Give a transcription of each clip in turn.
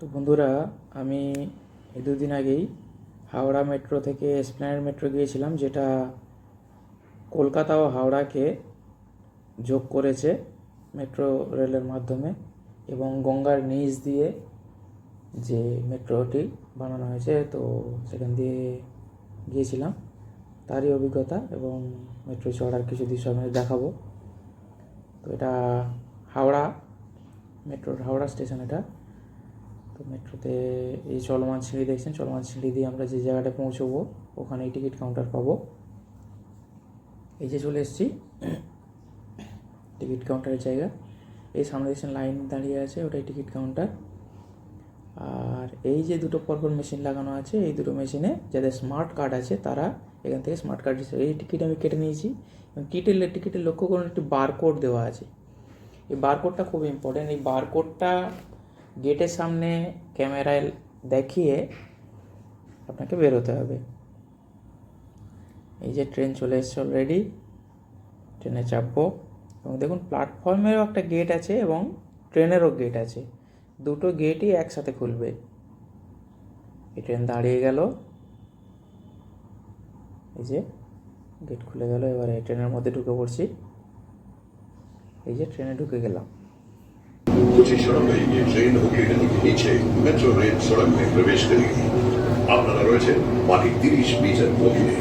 তো বন্ধুরা, আমি এই দুদিন আগেই হাওড়া মেট্রো থেকে এসপ্ল্যানেড মেট্রো গিয়েছিলাম, যেটা কলকাতা ও হাওড়াকে যোগ করেছে মেট্রো রেলের মাধ্যমে এবং গঙ্গার নিচ দিয়ে যে মেট্রোটি বানানো হয়েছে, তো সেখান দিয়ে গিয়েছিলাম। তারই অভিজ্ঞতা এবং মেট্রো চড়ার কিছু দৃশ্য আমি দেখাবো। তো এটা হাওড়া, মেট্রোর হাওড়া স্টেশন এটা। তো মেট্রোতে এই চলমান সিঁড়ি দেখছেন? চলমান সিঁড়ি দিয়ে আমরা যে জায়গাটা পৌঁছবো ওখানে টিকিট কাউন্টার পাবো। এই যে চলে এসেছি। টিকিট কাউন্টারের জায়গা। এই সামনে দেখছেন লাইন দাঁড়িয়ে আছে, ওটাই টিকিট কাউন্টার আর এই যে দুটো পরপর মেশিন লাগানো আছে, এই দুটো মেশিনে যাদের স্মার্ট কার্ড আছে, তারা এখান থেকে স্মার্ট কার্ড হিসেবে এই টিকিট আমি কেটে নিয়েছি। এবং টিকিটের টিকিটের লক্ষ্য করুন, একটি বারকোড দেওয়া আছে। এই বারকোডটা খুব ইম্পর্টেন্ট এই বারকোডটা গেটের সামনে ক্যামেরায় দেখিয়ে আপনাকে বেরোতে হবে। এই যে ট্রেন চলে এসছে অলরেডি ট্রেনে চাপবো। এবং দেখুন প্ল্যাটফর্মেরও একটা গেট আছে এবং ট্রেনেরও গেট আছে। দুটো গেটই একসাথে খুলবে। এই ট্রেন দাঁড়িয়ে গেল। এই যে গেট খুলে গেল। এবারে ট্রেনের মধ্যে ঢুকে পড়ছি। এই যে ট্রেনে ঢুকে গেলাম। कुछ ही क्षणों में ये ट्रेन हुगली नदी के नीचे मेट्रो रेल सड़क में प्रवेश करेगी আপনারা রয়েছে মাটির তিরিশ মিটার গভীরে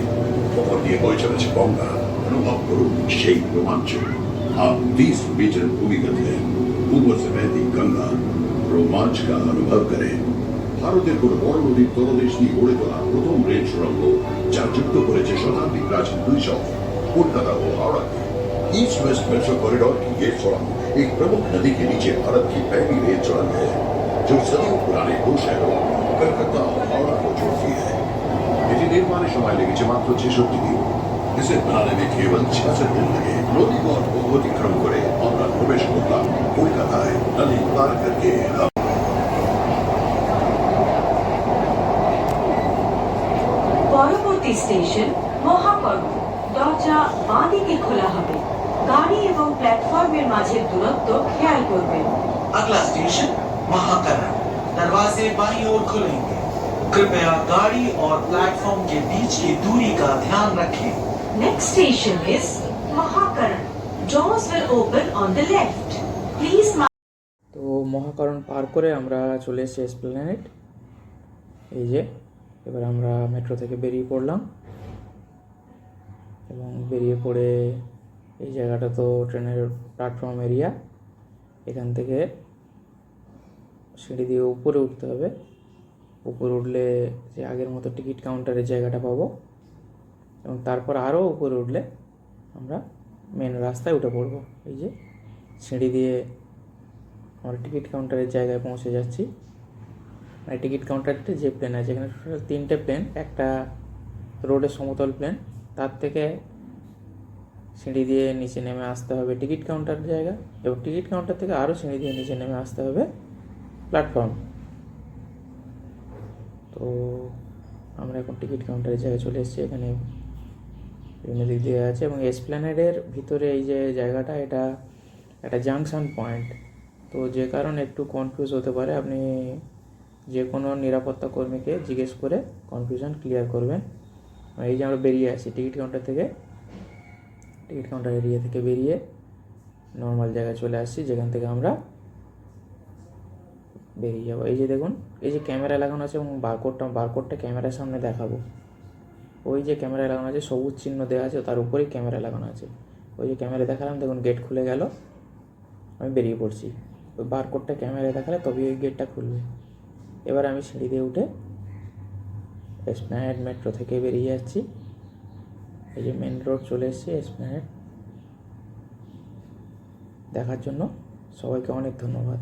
খবর দিয়ে বয়ে চলেছে গঙ্গা অনুভব করুন সেই রোমাঞ্চ आप तीस मीटर भूमिगत है ऊपर से बहती गंगा रोमांच का अनुभव करें ভারতের কোন বড় নদীর তলদেশ দিয়ে গড়ে তোলা প্রথম রেল সুড়ঙ্গ যা যুক্ত করেছে শতাব্দী প্রাচীন দুই শহর কলকাতা ও Howrah east west metro corridor की ये सुरंग एक प्रमुख नदी के नीचे भारत की पहली रेल सुरंग है जो सदियों पुराने दो शहरों कलकत्ता और हावड़ा को जोड़ती है এটি নির্মাণে সময় লেগেছে মাত্র ছেষট্টি দিন इसे बनाने में केवल छियासठ दिन लगे नदी को অতিক্রম করে আমরা প্রবেশ করলাম কলকাতায় নদী পার करके हम পরবর্তী স্টেশন মহাকর্ম দরজা বাঁ দিকে খোলা হবে গাড়ি এবং প্ল্যাটফর্মের মাঝের দূরত্ব খেয়াল করবেন अगला स्टेशन महाकरण दरवाजे बाई ओर खुलेंगे कृपया गाड़ी और प्लेटफॉर्म के बीच की दूरी का ध्यान रखें Next station is Mahakaran. Doors will open on the left. Please mind তো মহাকরণ পার করে আমরা চলে এসেছি এসপ্লেনেড এই যে এবার আমরা মেট্রো থেকে বেরিয়ে পড়লাম এবং বেরিয়ে পড়ে এই জায়গাটা তো ট্রেনের প্ল্যাটফর্ম এরিয়া এখান থেকে সিঁড়ি দিয়ে উপরে উঠতে হবে। উপরে উঠলে যে আগের মতো টিকিট কাউন্টারের জায়গাটা পাবো। এবং তারপর আরও উপরে উঠলে আমরা মেন রাস্তায় উঠে পড়ব। এই যে সিঁড়ি দিয়ে আমরা টিকিট কাউন্টারের জায়গায় পৌঁছে যাচ্ছি। মানে টিকিট কাউন্টারটা যে প্লেন আছে, এখানে তিনটে প্লেন একটা রোডের সমতল প্লেন তার থেকে সিঁড়ি দিয়ে নিচে নেমে আসতে হবে টিকিট কাউন্টার জায়গা এবং টিকিট কাউন্টার থেকে আরও সিঁড়ি দিয়ে নিচে নেমে আসতে হবে প্ল্যাটফর্ম। তো আমরা এখন টিকিট কাউন্টারের জায়গায় চলে এসেছি। এখানে বিভিন্ন দিক দিয়ে আছে এবং এসপ্ল্যানেডের ভিতরে এই যে জায়গাটা, এটা একটা জাংশন পয়েন্ট। তো যে কারণে একটু কনফিউজ হতে পারে। আপনি যে কোনো নিরাপত্তা কর্মীকে জিজ্ঞেস করে কনফিউশন ক্লিয়ার করবেন। এই যে আমরা বেরিয়ে আসি টিকিট কাউন্টার থেকে। টিকিট কাউন্টার এরিয়া থেকে বেরিয়ে নর্মাল জায়গায় চলে আসছি, যেখান থেকে আমরা বেরিয়ে যাব। এই যে দেখুন, এই যে ক্যামেরা লাগানো আছে এবং বারকোডটা বারকোডটা ক্যামেরার সামনে দেখাবো। ওই যে ক্যামেরা লাগানো আছে, সবুজ চিহ্ন দেওয়া আছে, তার উপরেই ক্যামেরা লাগানো আছে। ওই যে ক্যামেরা দেখালাম, দেখুন গেট খুলে গেল, আমি বেরিয়ে পড়ছি। ওই বারকোডটা ক্যামেরায় দেখালে তবেই ওই গেটটা খুলবে। এবার আমি সিঁড়ি দিয়ে উঠে এসপ্ল্যানেড মেট্রো থেকে বেরিয়ে যাচ্ছি এই যে মেন রোড চলে এসেছি এসপ্ল্যানেড দেখার জন্য সবাইকে অনেক ধন্যবাদ।